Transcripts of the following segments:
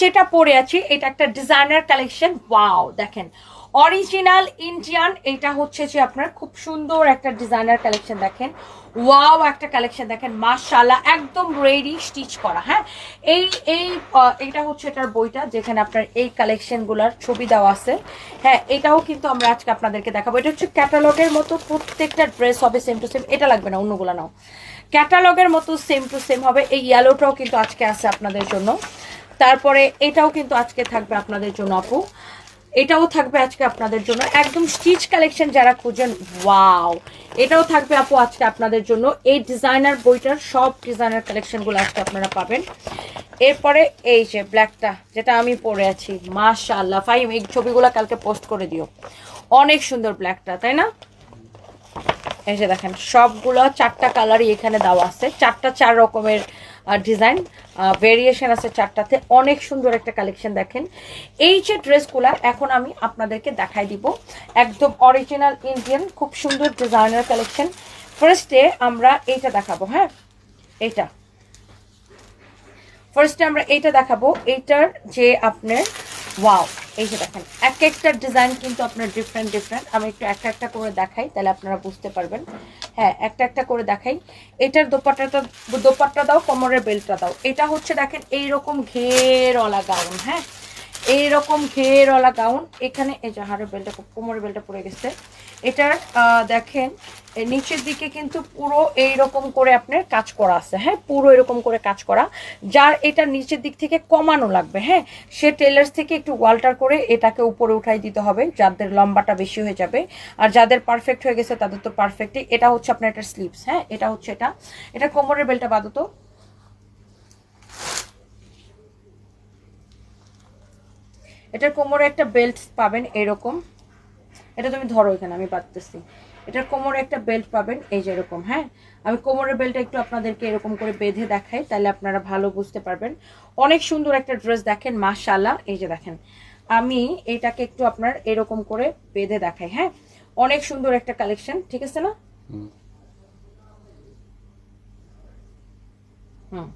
যেটা পরে আছি, এটা একটা ডিজাইনার কালেকশন ওয়াও দেখেন। অরিজিনাল ইন্ডিয়ান এটা হচ্ছে যে আপনার খুব সুন্দর একটা ডিজাইনার কালেকশন দেখেন। ওয়াও একটা কালেকশন দেখেন। মাশাআল্লাহ, একদম রেডি স্টিচ করা হ্যাঁ? এই এই এটা হচ্ছে এটার বইটা, যেখানে আপনার এই কালেকশনগুলোর ছবি দেওয়া আছে। হ্যাঁ এটাও কিন্তু আমরা আজকে আপনাদেরকে দেখাবো। এটা হচ্ছে ক্যাটালগের মতো প্রত্যেকটা ড্রেস হবে সেম টু সেম এটা লাগবে না, অন্যগুলো নাও। ক্যাটালগের মতো সেম টু সেম হবে। এই ইয়েলোটাও কিন্তু আজকে আছে আপনাদের জন্য। তারপরে এটাও কিন্তু আজকে থাকবে আপনাদের জন্য আপু। এটাও থাকবে আজকে আপনাদের জন্য। একদম স্টিচ কালেকশন যারা খুঁজেন ওয়াও এটাও থাকবে আপু আজকে আপনাদের জন্য। এই ডিজাইনার বইটার সব ডিজাইনার কালেকশনগুলো আজকে আপনারা পাবেন। এরপরে এই যে ব্ল্যাকটা যেটা আমি পরে আছি, মাশাআল্লাহ ফাইম এই ছবিগুলো কালকে পোস্ট করে দিও। অনেক সুন্দর ব্ল্যাকটা তাই না? এই যে দেখেন, সবগুলো চারটা কালারই এখানে দেওয়া আছে। চারটা চার রকমের ডিজাইন ভেরিয়েশন আছে চারটাতে। অনেক সুন্দর একটা কালেকশন দেখেন। এই যে ড্রেসগুলা, এখন আমি আপনাদেরকে দেখাই দিব। একদম অরিজিনাল ইন্ডিয়ান খুব সুন্দর ডিজাইনার কালেকশন ফার্স্টে আমরা এইটা দেখাবো হ্যাঁ? এইটা। ফার্স্টে আমরা এইটা দেখাবো। এইটার যে আপনার ওয়াও এই যে দেখেন, এক একটা ডিজাইন কিন্তু আপনার ডিফারেন্ট ডিফারেন্ট আমি একটু একটা একটা করে দেখাই, তাহলে আপনারা বুঝতে পারবেন। হ্যাঁ একটা একটা করে দেখাই। এটার দোপাট্টাটা দোপাট্টা দাও, কোমরের বেল্টটা দাও। এটা হচ্ছে দেখেন, এইরকম ঘেরওয়ালা গাউন হ্যাঁ? এইরকম ঘেরওয়ালা গাউন এখানে এই যে হাড়ের বেল্টটা, কোমরের বেল্টটা পড়ে গেছে। এটার দেখেন নিচের দিকে কিন্তু পুরো এইরকম করে আপনার কাজ করা আছে হ্যাঁ? পুরো এরকম করে কাজ করা, যার এটা নিচের দিক থেকে কমানো লাগবে হ্যাঁ? সে টেলার্স থেকে একটু ওয়াল্টার করে এটাকে উপরে উঠাই দিতে হবে, যাদের লম্বাটা বেশি হয়ে যাবে। আর যাদের পারফেক্ট হয়ে গেছে, তাদের তো পারফেক্টই এটা হচ্ছে আপনার এটা স্লিপস হ্যাঁ? এটা হচ্ছে এটা। এটা কোমরের বেলটা বাদত। এটার কোমরে একটা বেল্ট পাবেন এরকম। এটা তুমি ধরো এখানে আমি পাততেছি এটার কোমরে একটা বেল্ট পাবেন এই যে এরকম হ্যাঁ? আমি কোমরের বেল্টটা একটু আপনাদেরকে এরকম করে বেঁধে দেখাই তাহলে আপনারা ভালো বুঝতে পারবেন। অনেক সুন্দর একটা ড্রেস দেখেন মাশাল্লাহ এই যে দেখেন আমি এটাকে একটু আপনার এরকম করে বেঁধে দেখাই হ্যাঁ? অনেক সুন্দর একটা কালেকশন ঠিক আছে না? হুম।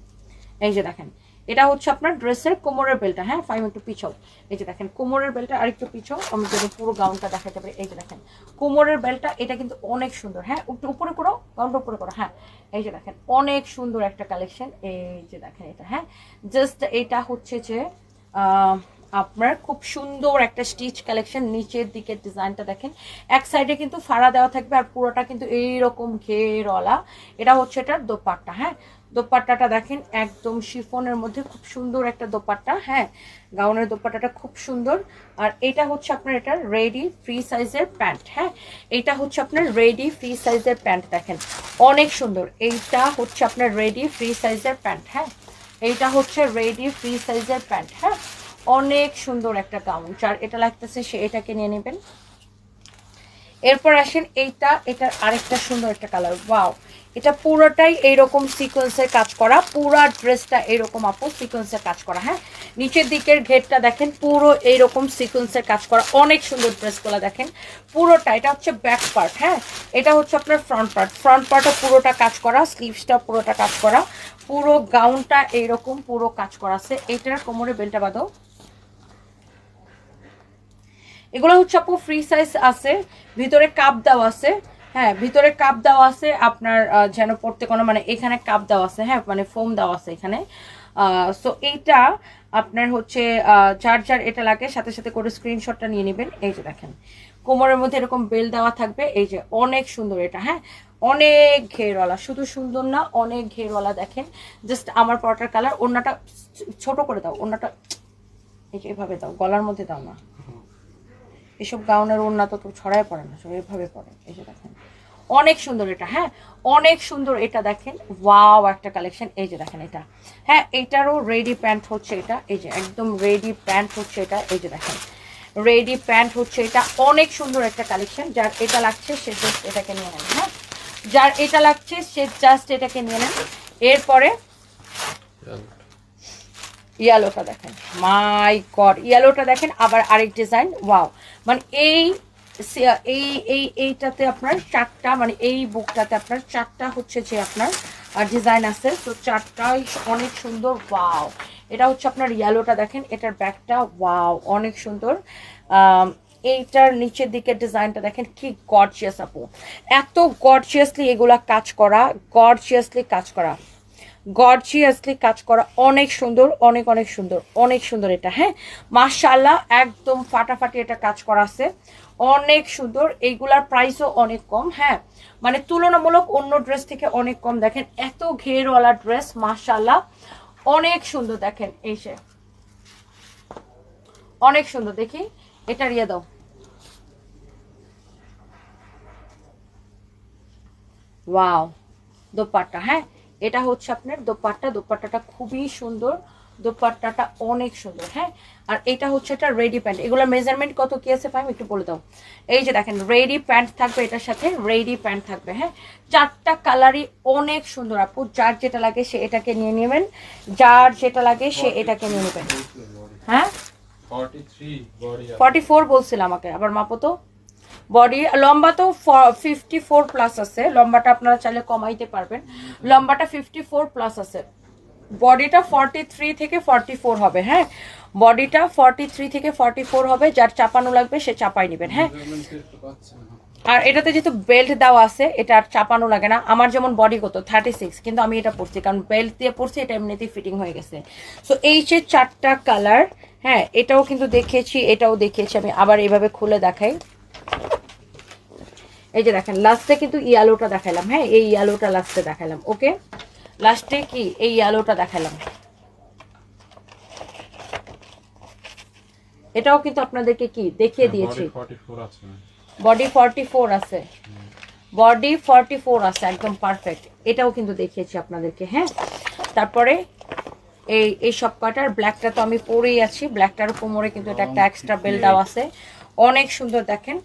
এই যে দেখেন এটা হচ্ছে আপনার ড্রেসের কোমরের বেলটা হ্যাঁ ফাইভ একটু পিছাও এই যে দেখেন, কোমরের বেলটা আর একটু পিছাও আমি যদি পুরো গাউনটা দেখাতে পারি। এই যে দেখেন, কোমরের বেলটা, এটা কিন্তু অনেক সুন্দর হ্যাঁ একটু উপরে করো গাউনটা উপরে করো হ্যাঁ। এই যে দেখেন, অনেক সুন্দর একটা কালেকশন এই যে দেখেন এটা হ্যাঁ। জাস্ট এটা হচ্ছে যে আপনার খুব সুন্দর একটা স্টিচ কালেকশন নিচের দিকের ডিজাইনটা দেখেন, এক সাইডে কিন্তু ফাড়া দেওয়া থাকবে আর পুরোটা কিন্তু এইরকম ঘেরওয়ালা। এটা হচ্ছে এটার দোপাট্টা হ্যাঁ। দোপাট্টাটা দেখেন, একদম শিফনের মধ্যে খুব সুন্দর একটা দোপাট্টা হ্যাঁ? গাউনের দোপাট্টাটা খুব সুন্দর। আর এটা হচ্ছে আপনার এটা রেডি ফ্রি সাইজের প্যান্ট হ্যাঁ? এটা হচ্ছে আপনার রেডি ফ্রি সাইজের প্যান্ট দেখেন। অনেক সুন্দর। এইটা হচ্ছে আপনার রেডি ফ্রি সাইজের প্যান্ট হ্যাঁ? এইটা হচ্ছে রেডি ফ্রি সাইজের প্যান্ট হ্যাঁ? অনেক সুন্দর একটা গাউন। যার এটা লাগতেছে সে এটাকে নিয়ে নেবেন। এরপর আসেন এইটা, এটার আরেকটা সুন্দর একটা কালার। ওয়াও! এটা পুরোটাই এইরকম সিকোয়েন্সের কাজ করা, পুরা ড্রেসটা এরকম আপু সিকোয়েন্সের কাজ করা হ্যাঁ? নিচের দিকের ঘেরটা দেখেন, পুরো এইরকম সিকোয়েন্সের কাজ করা, অনেক সুন্দর ড্রেসগুলো দেখেন। পুরোটা, এটা হচ্ছে ব্যাক পার্ট হ্যাঁ? এটা হচ্ছে আপনার ফ্রন্ট পার্ট ফ্রন্ট পার্টও পুরোটা কাজ করা স্লিভসটা পুরোটা কাজ করা, পুরো গাউনটা এইরকম পুরো কাজ করা আছে। এটার কোমরে বেলটা বাঁধো। এগুলো হচ্ছে আপু ফ্রি সাইজ আছে, ভিতরে কাপ দেওয়া আছে। হ্যাঁ ভিতরে কাপ দেওয়া আছে, আপনার যেন পড়তে কোনো মানে এখানে কাপ দেওয়া আছে হ্যাঁ মানে ফোম দেওয়া আছে এখানে। সো এইটা আপনার হচ্ছে যার যার এটা লাগে, সাথে সাথে করে স্ক্রিনশটটা নিয়ে নেবেন। এই যে দেখেন, কোমরের মধ্যে এরকম বেল দেওয়া থাকবে, এই যে অনেক সুন্দর এটা হ্যাঁ অনেক ঘেরওয়ালা, শুধু সুন্দর না, অনেক ঘেরওয়ালা দেখেন। জাস্ট আমার পরোটার কালার ওড়নাটা ছোট করে দাও, ওড়নাটা, এই যে এভাবে দাও, গলার মধ্যে দাও না। এসব গাউনের ওড়না তো ছড়ায় পড়ে না, সব এভাবে পড়ে, এই যে দেখেন। অনেক সুন্দর এটা হ্যাঁ? অনেক সুন্দর এটা দেখেন ওয়াও একটা কালেকশন এই যে দেখেন এটা। হ্যাঁ এটারও রেডি প্যান্ট হচ্ছে এটা, এই যে একদম রেডি প্যান্ট হচ্ছে এটা, এই যে দেখেন। রেডি প্যান্ট হচ্ছে এটা, অনেক সুন্দর একটা কালেকশন যার এটা লাগছে, সে জাস্ট এটাকে নিয়ে নেন হ্যাঁ? যার এটা লাগছে, সে জাস্ট এটাকে নিয়ে নেন। এরপরে ইয়েলোটা দেখেন। মাই গড ইয়েলোটা দেখেন, আবার আরেক ডিজাইন ওয়াও মানে এই এই এই, এইটাতে আপনার চারটা মানে এই বুকটাতে আপনার চারটা হচ্ছে যে আপনার ডিজাইন আছে। তো চারটাই অনেক সুন্দর ওয়াও এটা হচ্ছে আপনার ইয়েলোটা দেখেন, এটার ব্যাকটা ওয়াও অনেক সুন্দর। এইটার নিচের দিকের ডিজাইনটা দেখেন, কি গর্জিয়াস আপু। এত গর্জিয়াসলি এগুলা কাজ করা গর্জিয়াসলি কাজ করা। গর্জিয়াসলি কাজ করা অনেক সুন্দর, অনেক অনেক সুন্দর অনেক সুন্দর এটা হ্যাঁ? মার্শাল্লাহ একদম ফাটাফাটি এটা কাজ করা আছে। অনেক সুন্দর, এইগুলার প্রাইসও অনেক কম হ্যাঁ? মানে তুলনামূলক অন্য ড্রেস থেকে অনেক কম। দেখেন, এত ঘেরওয়ালা ড্রেস মার্শাল্লাহ অনেক সুন্দর, দেখেন, এই সে অনেক সুন্দর, দেখি, এটা রিয়ে দাও। ওয়াও দোপাট্টা হ্যাঁ? এটা হচ্ছে আপনার দোপাট্টা। দোপাট্টাটা খুবই সুন্দর। দোপাট্টাটা অনেক সুন্দর হ্যাঁ? আর এটা হচ্ছে একটা রেডি প্যান্ট এগুলোর মেজারমেন্ট কত কি আছে ফাইম একটু বলে দাও। এই যে দেখেন রেডি প্যান্ট থাকবে এটার সাথে রেডি প্যান্ট থাকবে হ্যাঁ? চারটা কালারই অনেক সুন্দর আপু। যার যেটা লাগে সে এটাকে নিয়ে নেবেন। যার যেটা লাগে সে এটাকে নিয়ে নেবেন। হ্যাঁ? 43 বডি ফর্টি ফোর বলছিল আমাকে আবার মাপো তো। বডি লম্বা তো ফিফটি ফোর প্লাস আছে। লম্বাটা আপনারা চাইলে কমাইতে পারবেন। লম্বাটা ফিফটি ফোর প্লাস আছে। বডিটা ফর্টি থ্রি থেকে ফর্টি ফোর হবে হ্যাঁ? বডিটা ফর্টি থ্রি থেকে ফর্টি ফোর হবে, যার চাপানো লাগবে সে চাপাই নেবেন হ্যাঁ? আর এটাতে যেহেতু বেল্ট দেওয়া আছে, এটা আর চাপানো লাগে না। আমার যেমন বডি কত থার্টি সিক্স কিন্তু আমি এটা পরছি, কারণ বেল্ট দিয়ে পরছি, এটা এমনিতেই ফিটিং হয়ে গেছে। সো এই যে চারটা কালার হ্যাঁ এটাও কিন্তু দেখিয়েছি এটাও দেখিয়েছি আমি আবার এভাবে খুলে দেখাই। এই যে দেখেন লাস্টে কিন্তু ইয়ালোটা দেখালাম হ্যাঁ? এই ইয়ালোটা লাস্টে দেখালাম ওকে? লাস্টে কি? এই ইয়ালোটা দেখালাম এটাও কিন্তু আপনাদেরকে কি? দেখিয়ে দিয়েছি। বডি ফর্টি ফোর আছে বডি ফর্টি ফোর আছে। একদম পারফেক্ট এটাও কিন্তু দেখিয়েছি আপনাদেরকে হ্যাঁ? তারপরে এই এই সব কয়টার ব্ল্যাকটা তো আমি পরেই আছি। ব্ল্যাকটার কোমরে কিন্তু এটা একটা এক্সট্রা বেল দেওয়া আছে। অনেক সুন্দর দেখেন।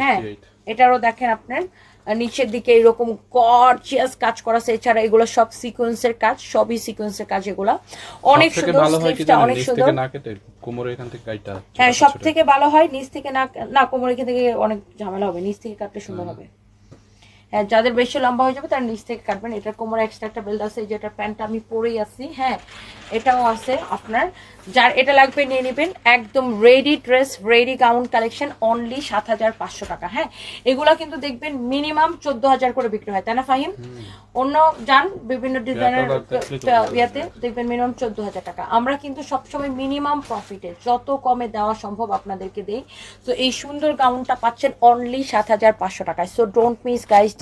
হ্যাঁ? 58 এটারও দেখেন আপনার নিচের দিকে এরকম গর্জিয়াস কাজ করা আছে। এছাড়া এগুলো সব সিকোয়েন্সের কাজ সবই সিকোয়েন্সের কাজ এগুলো। অনেক সুন্দর স্লিভসটা অনেক সুন্দর। থেকে না কেটে কোমরে এখান থেকে হ্যাঁ সব থেকে ভালো হয় নিচ থেকে না না কোমরের এখান থেকে অনেক ঝামেলা হবে। নিচ থেকে কাটলে সুন্দর হবে। যাদের বেশি লম্বা হয়ে যাবে তার নিচ থেকে কাটবেন। এটার কোমরে এক্সট্রা একটা বেল্ট আছে যেটা প্যান্টটা আমি পরেই আছি হ্যাঁ এটাও আছে আপনার। যার এটা লাগবে নিয়ে নেবেন একদম ready dress ready gown collection only সাত হাজার পাঁচশো টাকা হ্যাঁ। এগুলা কিন্তু দেখবেন মিনিমাম চোদ্দ হাজার করে বিক্রি হয় তাই না ফাহিম? অন্য যান বিভিন্ন ডিজাইনের ইয়াতে দেখবেন মিনিমাম চোদ্দ হাজার টাকা। আমরা কিন্তু সবসময় মিনিমাম প্রফিটে যত কমে দেওয়া সম্ভব আপনাদেরকে দেই। তো এই সুন্দর গাউনটা পাচ্ছেন অনলি সাত হাজার পাঁচশো টাকায়। So don't miss guys